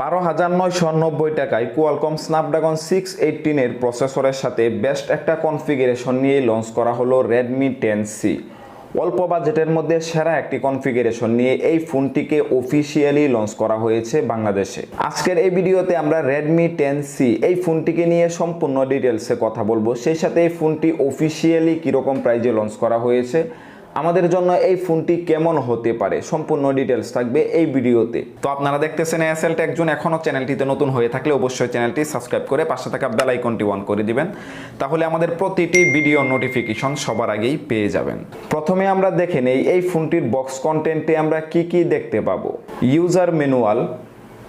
বারো হাজার নয়শো নব্বই টাকায় কোয়ালকম স্ন্যাপড্রাগন সিক্স এইটিনের প্রসেসরের সাথে বেস্ট একটা কনফিগারেশন নিয়ে লঞ্চ করা হলো রেডমি টেন সি। অল্প বাজেটের মধ্যে সেরা একটি কনফিগারেশন নিয়ে এই ফোনটিকে অফিসিয়ালি লঞ্চ করা হয়েছে বাংলাদেশে। আজকের এই ভিডিওতে আমরা রেডমি টেন সি, এই ফোনটিকে নিয়ে সম্পূর্ণ ডিটেলসে কথা বলব। সেই সাথে এই ফোনটি অফিসিয়ালি কীরকম প্রাইজে লঞ্চ করা হয়েছে আমাদের জন্য এই ফোনটি কেমন হতে পারে? সম্পূর্ণ ডিটেলস থাকবে এই ভিডিওতে। তো আপনারা দেখতেছেন এসএল একজন এখনও চ্যানেলটিতে নতুন হয়ে থাকলে অবশ্যই চ্যানেলটি সাবস্ক্রাইব করে পাশে থাকা বেল আইকনটি অন করে দিবেন। তাহলে আমাদের প্রতিটি ভিডিও নোটিফিকেশন সবার আগেই পেয়ে যাবেন। প্রথমে আমরা দেখে নেই এই ফোনটির বক্স কন্টেন্টে আমরা কি কি দেখতে পাবো। User manual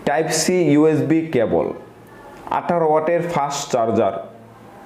type C USB cable আঠারো ওয়াটের fast charger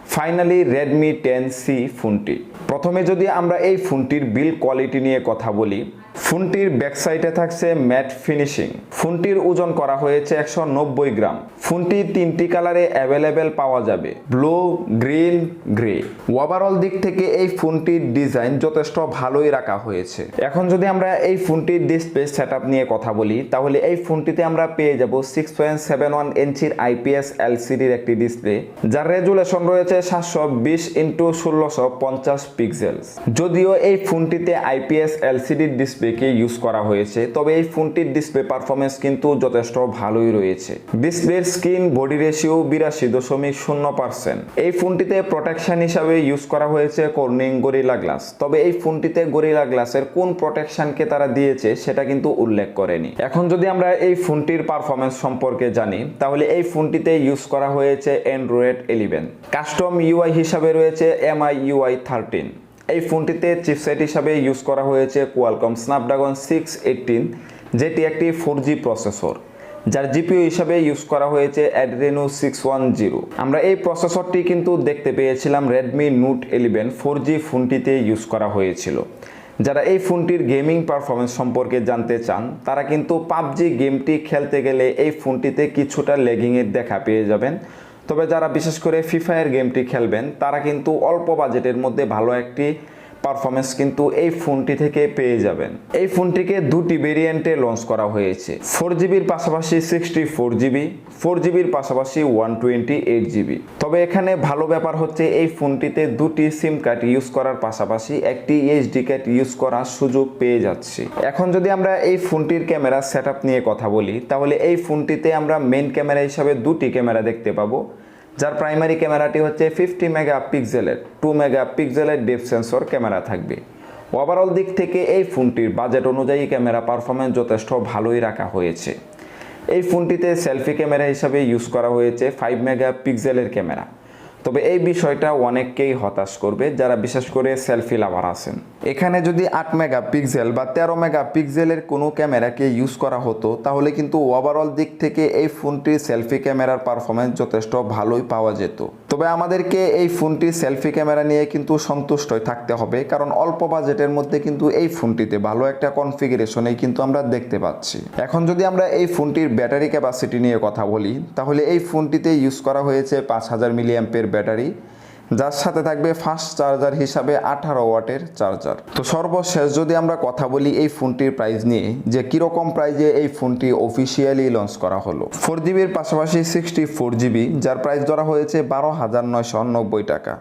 finally Redmi ten C ফোনটি প্রথমে যদি আমরা এই ফোনটির বিল কোয়ালিটি নিয়ে কথা বলি ফোনটির ব্যাকসাইডে থাকছে ম্যাট ফিনিশিং ফোনটির ওজন করা হয়েছে একশো নব্বই গ্রাম। ফোনটি তিনটি কালারে অ্যাভেলেবেল পাওয়া যাবে ব্লু গ্রিন গ্রে ওভারঅল দিক থেকে এই ফোনটির ডিজাইন যথেষ্ট ভালোই রাখা হয়েছে। এখন যদি আমরা এই ফোনটির ডিসপ্লে সেট নিয়ে কথা বলি, তাহলে এই ফোনটিতে আমরা পেয়ে যাব সিক্স পয়েন্ট সেভেন ওয়ান ইঞ্চির আইপিএস এলসিডির একটি ডিসপ্লে যার রেজুলেশন রয়েছে সাতশো বিশ ইন্টু ষোলোশো পঞ্চাশ পিক্সেলস যদিও এই ফোনটিতে আইপিএস এলসিডির ডিসপ্লেকে ইউজ করা হয়েছে, তবে এই ফোনটির ডিসপ্লে পারফরমেন্স কিন্তু যথেষ্ট ভালোই রয়েছে। ডিসপ্লের স্ক্রিন বডি রেশিও বিরাশি দশমিক শূন্য পার্সেন্ট এই ফোনটিতে প্রোটেকশন হিসাবে ইউজ করা হয়েছে কর্নিং গরিলা গ্লাস তবে এই ফোনটিতে গরিলা গ্লাসের কোন প্রোটেকশনকে তারা দিয়েছে সেটা কিন্তু উল্লেখ করেনি। এখন যদি আমরা এই ফোনটির পারফরমেন্স সম্পর্কে জানি, তাহলে এই ফোনটিতে ইউজ করা হয়েছে অ্যান্ড্রয়েড ইলেভেন কাস্টম ইউআই হিসাবে রয়েছে এমআই ইউআই থার্টিন এই ফোনটিতে চিপসেট হিসাবে ইউজ করা হয়েছে কোয়ালকম স্ন্যাপড্রাগন সিক্স এইটিন যেটি একটি ফোর জি প্রসেসর যার জিপিও হিসাবে ইউজ করা হয়েছে অ্যাড্রেনো সিক্স ওয়ান জিরো আমরা এই প্রসেসরটি কিন্তু দেখতে পেয়েছিলাম Redmi Note eleven four G ফোনটিতে ইউজ করা হয়েছিল। যারা এই ফোনটির গেমিং পারফরমেন্স সম্পর্কে জানতে চান, তারা কিন্তু পাবজি গেমটি খেলতে গেলে এই ফোনটিতে কিছুটা লেগিংয়ের দেখা পেয়ে যাবেন। তবে যারা বিশেষ করে ফ্রি ফায়ার গেমটি খেলবেন, তারা কিন্তু অল্প বাজেটের মধ্যে ভালো একটি পারফরমেন্স কিন্তু এই ফোনটি থেকে পেয়ে যাবেন। এই ফোনটিকে দুটি ভেরিয়েন্টে লঞ্চ করা হয়েছে। ফোর জিবির পাশাপাশি সিক্সটি ফোর জিবি ফোর জিবির পাশাপাশি ওয়ান টোয়েন্টি এইট জিবি তবে এখানে ভালো ব্যাপার হচ্ছে এই ফোনটিতে দুটি সিম কার্ড ইউজ করার পাশাপাশি একটি এইচডি কার্ড ইউজ করার সুযোগ পেয়ে যাচ্ছি। এখন যদি আমরা এই ফোনটির ক্যামেরা সেট নিয়ে কথা বলি, তাহলে এই ফোনটিতে আমরা মেন ক্যামেরা হিসাবে দুটি ক্যামেরা দেখতে পাবো। যার প্রাইমারি ক্যামেরাটি হচ্ছে ফিফটি মেগা পিক্সেলের টু মেগা পিক্সেলের ডেপ সেন্সর ক্যামেরা থাকবে। ওভারঅল দিক থেকে এই ফোনটির বাজেট অনুযায়ী ক্যামেরা পারফরমেন্স যথেষ্ট ভালোই রাখা হয়েছে। এই ফোনটিতে সেলফি ক্যামেরা হিসাবে ইউজ করা হয়েছে ফাইভ মেগা পিক্সেলের ক্যামেরা। তবে এই বিষয়টা অনেককেই হতাশ করবে যারা বিশেষ করে সেলফি লাভার আছেন। এখানে যদি আট মেগা পিক্সেল বা তেরো মেগা পিক্সেলের কোনো ক্যামেরাকে ইউজ করা হতো, তাহলে কিন্তু ওভারঅল দিক থেকে এই ফোনটির সেলফি ক্যামেরার পারফরমেন্স যথেষ্ট ভালোই পাওয়া যেত। তবে আমাদেরকে এই ফোনটির সেলফি ক্যামেরা নিয়ে কিন্তু সন্তুষ্টই থাকতে হবে, কারণ অল্প বাজেটের মধ্যে কিন্তু এই ফোনটিতে ভালো একটা কনফিগারেশনেই কিন্তু আমরা দেখতে পাচ্ছি। এখন যদি আমরা এই ফোনটির ব্যাটারি ক্যাপাসিটি নিয়ে কথা বলি, তাহলে এই ফোনটিতে ইউজ করা হয়েছে পাঁচ হাজার মিলিয়াম্পের ব্যাটারি, যার সাথে থাকবে ফাস্ট চার্জার হিসাবে আঠারো ওয়াটের চার্জার তো সর্বশেষ যদি আমরা কথা বলি এই ফোনটির প্রাইস নিয়ে, যে কীরকম প্রাইজে এই ফোনটি অফিসিয়ালি লঞ্চ করা হলো? ফোর জিবির পাশাপাশি সিক্সটি ফোর জিবি যার প্রাইস ধরা হয়েছে বারো হাজার নয়শো নব্বই টাকা।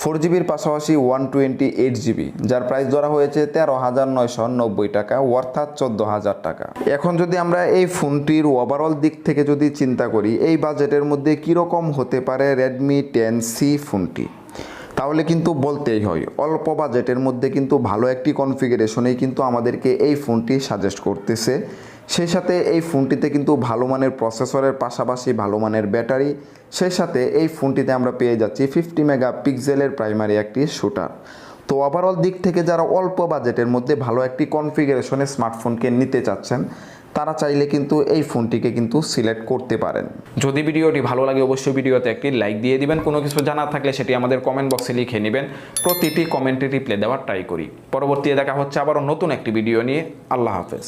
ফোর জিবির পাশাপাশি ওয়ান টোয়েন্টি এইট জিবি, যার প্রাইস ধরা হয়েছে তেরো হাজার নয়শো নব্বই টাকা অর্থাৎ চোদ্দ হাজার টাকা। এখন যদি আমরা এই ফোনটির ওভারঅল দিক থেকে যদি চিন্তা করি, এই বাজেটের মধ্যে কীরকম হতে পারে রেডমি টেন সি ফোনটি? তাহলে কিন্তু বলতেই হয়, অল্প বাজেটের মধ্যে কিন্তু ভালো একটি কনফিগারেশনেই কিন্তু আমাদেরকে এই ফোনটি সাজেস্ট করতেছে। সেই সাথে এই ফোনটিতে কিন্তু ভালো মানের প্রসেসরের পাশাপাশি ভালো মানের ব্যাটারি, সেই সাথে এই ফোনটিতে আমরা পেয়ে যাচ্ছি ফিফটি মেগা পিক্সেলের প্রাইমারি একটি শুটার তো ওভারঅল দিক থেকে যারা অল্প বাজেটের মধ্যে ভালো একটি কনফিগারেশনে স্মার্টফোনকে নিতে চাচ্ছেন, তারা চাইলে কিন্তু এই ফোনটিকে কিন্তু সিলেক্ট করতে পারেন। যদি ভিডিওটি ভালো লাগে অবশ্যই ভিডিওতে একটি লাইক দিয়ে দিবেন। কোনো কিছু জানার থাকলে সেটি আমাদের কমেন্ট বক্সে লিখে নেবেন। প্রতিটি কমেন্টে রিপ্লাই দেওয়ার ট্রাই করি। পরবর্তীতে দেখা হচ্ছে আবারও নতুন একটি ভিডিও নিয়ে। আল্লাহ হাফেজ।